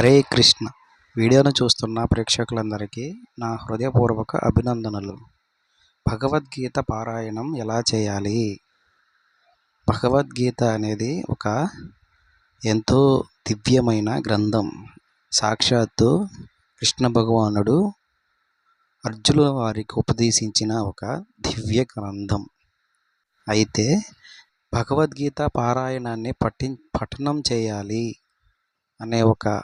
హరే కృష్ణ. వీడియోను చూస్తున్న ప్రేక్షకులందరికీ నా హృదయపూర్వక అభినందనలు. భగవద్గీత పారాయణం ఎలా చేయాలి? భగవద్గీత అనేది ఒక ఎంతో దివ్యమైన గ్రంథం. సాక్షాత్తు కృష్ణ భగవానుడు అర్జునుల వారికి ఉపదేశించిన ఒక దివ్య గ్రంథం. అయితే భగవద్గీత పారాయణాన్ని పఠి పఠనం చేయాలి అనే ఒక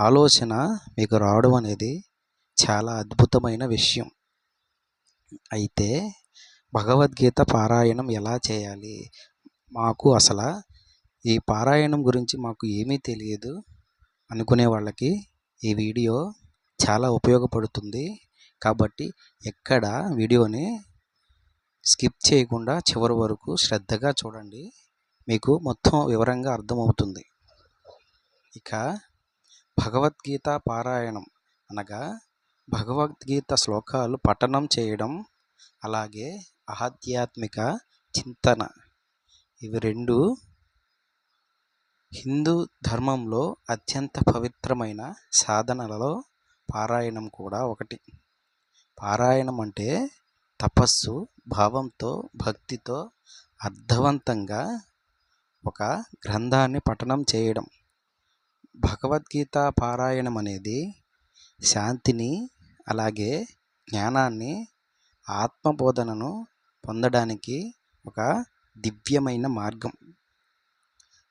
ఆలోచన మీకు రావడం అనేది చాలా అద్భుతమైన విషయం. అయితే భగవద్గీత పారాయణం ఎలా చేయాలి? మాకు అసలు ఈ పారాయణం గురించి మాకు ఏమీ తెలియదు అనుకునే వాళ్ళకి ఈ వీడియో చాలా ఉపయోగపడుతుంది. కాబట్టి ఎక్కడ వీడియోని స్కిప్ చేయకుండా చివరి వరకు శ్రద్ధగా చూడండి. మీకు మొత్తం వివరంగా అర్థమవుతుంది. ఇక భగవద్గీత పారాయణం అనగా భగవద్గీత శ్లోకాలు పఠనం చేయడం అలాగే ఆధ్యాత్మిక చింతన. ఇవి రెండు హిందూ ధర్మంలో అత్యంత పవిత్రమైన సాధనలలో పారాయణం కూడా ఒకటి. పారాయణం అంటే తపస్సు భావంతో భక్తితో అర్థవంతంగా ఒక గ్రంథాన్ని పఠనం చేయడం. భగవద్గీత పారాయణం అనేది శాంతిని అలాగే జ్ఞానాన్ని ఆత్మబోధనను పొందడానికి ఒక దివ్యమైన మార్గం.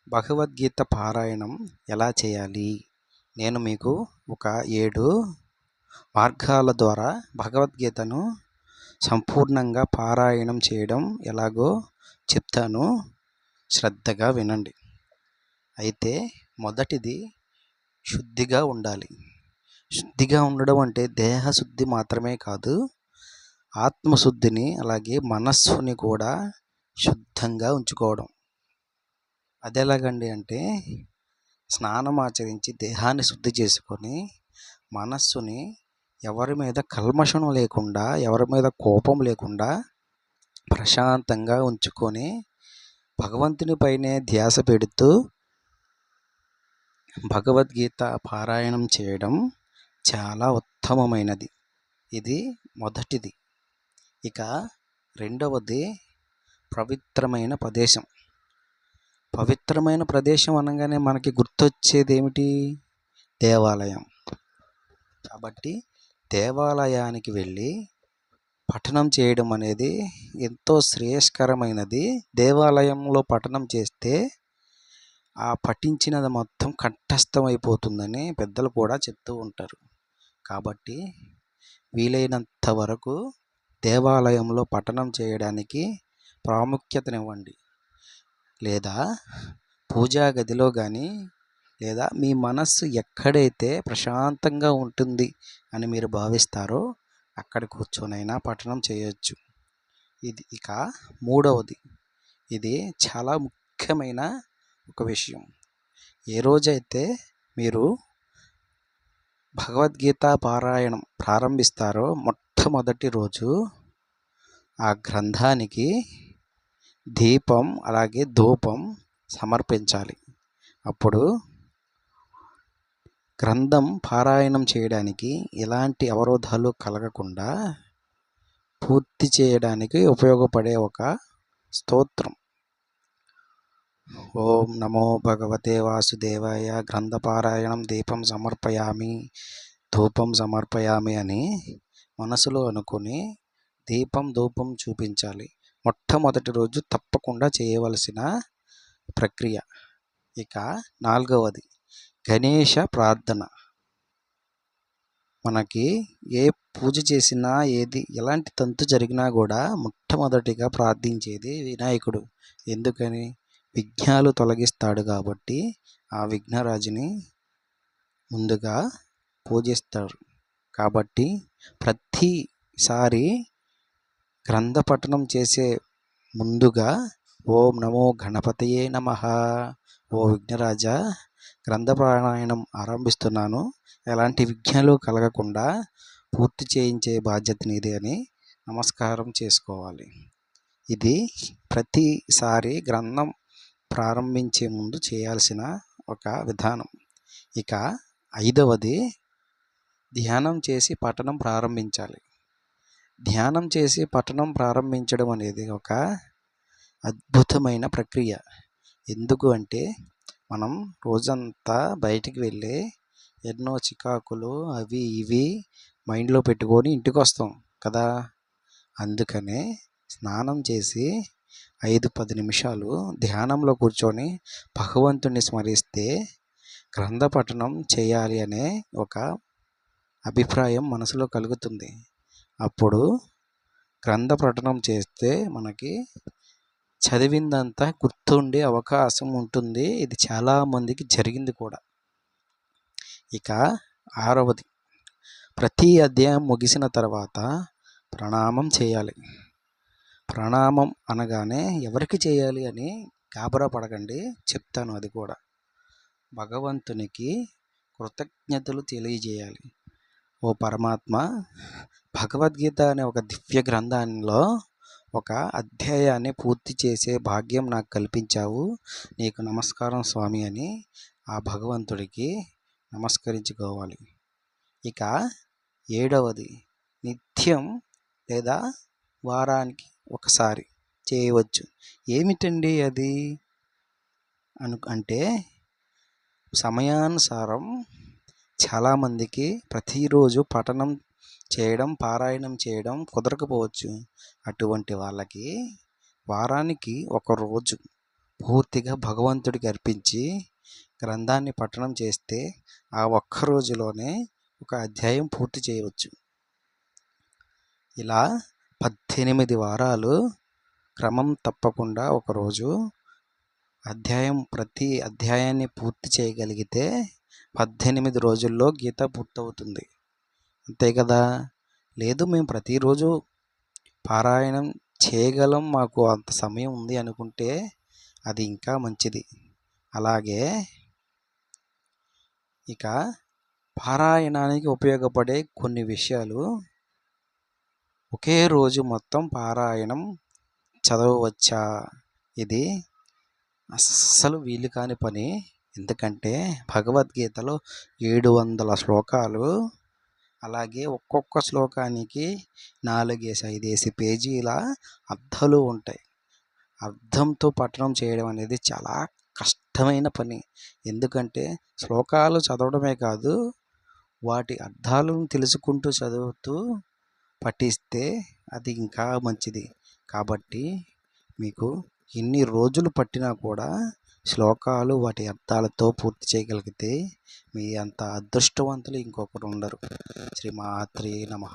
భగవద్గీత పారాయణం ఎలా చేయాలి? నేను మీకు ఒక ఏడు మార్గాల ద్వారా భగవద్గీతను సంపూర్ణంగా పారాయణం చేయడం ఎలాగో చెప్తాను. శ్రద్ధగా వినండి. అయితే మొదటిది శుద్ధిగా ఉండాలి. శుద్ధిగా ఉండడం అంటే దేహశుద్ధి మాత్రమే కాదు ఆత్మశుద్ధిని అలాగే మనస్సుని కూడా శుద్ధంగా ఉంచుకోవడం. అది ఎలాగండి అంటే స్నానం ఆచరించి దేహాన్ని శుద్ధి చేసుకొని మనస్సుని ఎవరి మీద కల్మషం లేకుండా ఎవరి మీద కోపం లేకుండా ప్రశాంతంగా ఉంచుకొని భగవంతుని పైనే ధ్యాస పెడుతూ భగవద్గీత పారాయణం చేయడం చాలా ఉత్తమమైనది. ఇది మొదటిది. ఇక రెండవది పవిత్రమైన ప్రదేశం. పవిత్రమైన ప్రదేశం అనగానే మనకి గుర్తొచ్చేది ఏమిటి దేవాలయం. కాబట్టి దేవాలయానికి వెళ్ళి పఠనం చేయడం అనేది ఎంతో శ్రేయస్కరమైనది. దేవాలయంలో పఠనం చేస్తే ఆ పఠించినది మొత్తం కంఠస్థం అయిపోతుందని పెద్దలు కూడా చెప్తూ ఉంటారు. కాబట్టి వీలైనంత వరకు దేవాలయంలో పఠనం చేయడానికి ప్రాముఖ్యతనివ్వండి. లేదా పూజా గదిలో కానీ లేదా మీ మనస్సు ఎక్కడైతే ప్రశాంతంగా ఉంటుంది అని మీరు భావిస్తారో అక్కడ కూర్చొనైనా పఠనం చేయొచ్చు. ఇది ఇక మూడవది. ఇది చాలా ముఖ్యమైన ఒక విషయం. ఏ రోజైతే మీరు భగవద్గీత పారాయణం ప్రారంభిస్తారో మొట్టమొదటి రోజు ఆ గ్రంథానికి దీపం అలాగే ధూపం సమర్పించాలి. అప్పుడు గ్రంథం పారాయణం చేయడానికి ఎలాంటి అవరోధాలు కలగకుండా పూర్తి చేయడానికి ఉపయోగపడే ఒక స్తోత్రం. ఓం నమో భగవతే వాసుదేవాయ గ్రంథపారాయణం దీపం సమర్పయామి ధూపం సమర్పయామి అని మనసులో అనుకుని దీపం ధూపం చూపించాలి. మొట్టమొదటి రోజు తప్పకుండా చేయవలసిన ప్రక్రియ. ఇక నాలుగవది గణేష ప్రార్థన. మనకి ఏ పూజ చేసినా ఏది ఎలాంటి తంతు జరిగినా కూడా మొట్టమొదటిగా ప్రార్థించేది వినాయకుడు. ఎందుకని? విఘ్నాలు తొలగిస్తాడు కాబట్టి ఆ విఘ్నరాజుని ముందుగా పూజిస్తారు కాబట్టి ప్రతిసారి గ్రంథ పఠనం చేసే ముందుగా ఓం నమో గణపతయే నమ. ఓ విఘ్నరాజ గ్రంథ పారాయణం ఆరంభిస్తున్నాను. ఎలాంటి విఘ్నాలు కలగకుండా పూర్తి చేయించే బాధ్యత నీది అని నమస్కారం చేసుకోవాలి. ఇది ప్రతిసారి గ్రంథం ప్రారంభించే ముందు చేయాల్సిన ఒక విధానం. ఇక ఐదవది ధ్యానం చేసి పఠనం ప్రారంభించాలి. ధ్యానం చేసి పఠనం ప్రారంభించడం అనేది ఒక అద్భుతమైన ప్రక్రియ. ఎందుకు అంటే మనం రోజంతా బయటికి వెళ్ళి ఎన్నో చికాకులు అవి ఇవి మైండ్లో పెట్టుకొని ఇంటికి వస్తాం కదా. అందుకనే స్నానం చేసి ఐదు పది నిమిషాలు ధ్యానంలో కూర్చొని భగవంతుని స్మరిస్తే గ్రంథ పఠనం చేయాలి అనే ఒక అభిప్రాయం మనసులో కలుగుతుంది. అప్పుడు గ్రంథ పఠనం చేస్తే మనకి చదివిందంతా గుర్తుండే అవకాశం ఉంటుంది. ఇది చాలామందికి జరిగింది కూడా. ఇక ఆరవది. ప్రతి అధ్యాయం ముగిసిన తర్వాత ప్రణామం చేయాలి. ప్రణామం అనగానే ఎవరికి చేయాలి అని గాబరా పడకండి చెప్తాను అది కూడా. భగవంతునికి కృతజ్ఞతలు తెలియజేయాలి. ఓ పరమాత్మ భగవద్గీత అనే ఒక దివ్య గ్రంథంలో ఒక అధ్యాయాన్ని పూర్తి చేసే భాగ్యం నాకు కల్పించావు. నీకు నమస్కారం స్వామి అని ఆ భగవంతుడికి నమస్కరించుకోవాలి. ఇక ఏడవది. నిత్యం లేదా వారానికి ఒకసారి చేయవచ్చు. ఏమిటండి అది? అను అంటే సమయానుసారం చాలామందికి ప్రతిరోజు పఠనం చేయడం పారాయణం చేయడం కుదరకపోవచ్చు. అటువంటి వాళ్ళకి వారానికి ఒక రోజు పూర్తిగా భగవంతుడికి అర్పించి గ్రంథాన్ని పఠనం చేస్తే ఆ ఒక్క రోజులోనే ఒక అధ్యాయం పూర్తి చేయవచ్చు. ఇలా పద్దెనిమిది వారాలు క్రమం తప్పకుండా ఒకరోజు అధ్యాయం ప్రతి అధ్యాయాన్ని పూర్తి చేయగలిగితే పద్దెనిమిది రోజుల్లో గీత పూర్తవుతుంది. అంతే కదా? లేదు మేము ప్రతిరోజు పారాయణం చేయగలం మాకు అంత సమయం ఉంది అనుకుంటే అది ఇంకా మంచిది. అలాగే ఇక పారాయణానికి ఉపయోగపడే కొన్ని విషయాలు ఒకే రోజు మొత్తం పారాయణం చదవవచ్చా? ఇది అస్సలు వీలు కాని పని. ఎందుకంటే భగవద్గీతలో ఏడు వందల శ్లోకాలు అలాగే ఒక్కొక్క శ్లోకానికి నాలుగేసి ఐదేసి పేజీల అర్థాలు ఉంటాయి. అర్థంతో పఠనం చేయడం అనేది చాలా కష్టమైన పని. ఎందుకంటే శ్లోకాలు చదవడమే కాదు వాటి అర్థాలను తెలుసుకుంటూ చదువుతూ పఠిస్తే అది ఇంకా మంచిది. కాబట్టి మీకు ఎన్ని రోజులు పట్టినా కూడా శ్లోకాలు వాటి అర్థాలతో పూర్తి చేయగలిగితే మీ అంత అదృష్టవంతులు ఇంకొకరు ఉండరు. శ్రీమాత్రే నమ.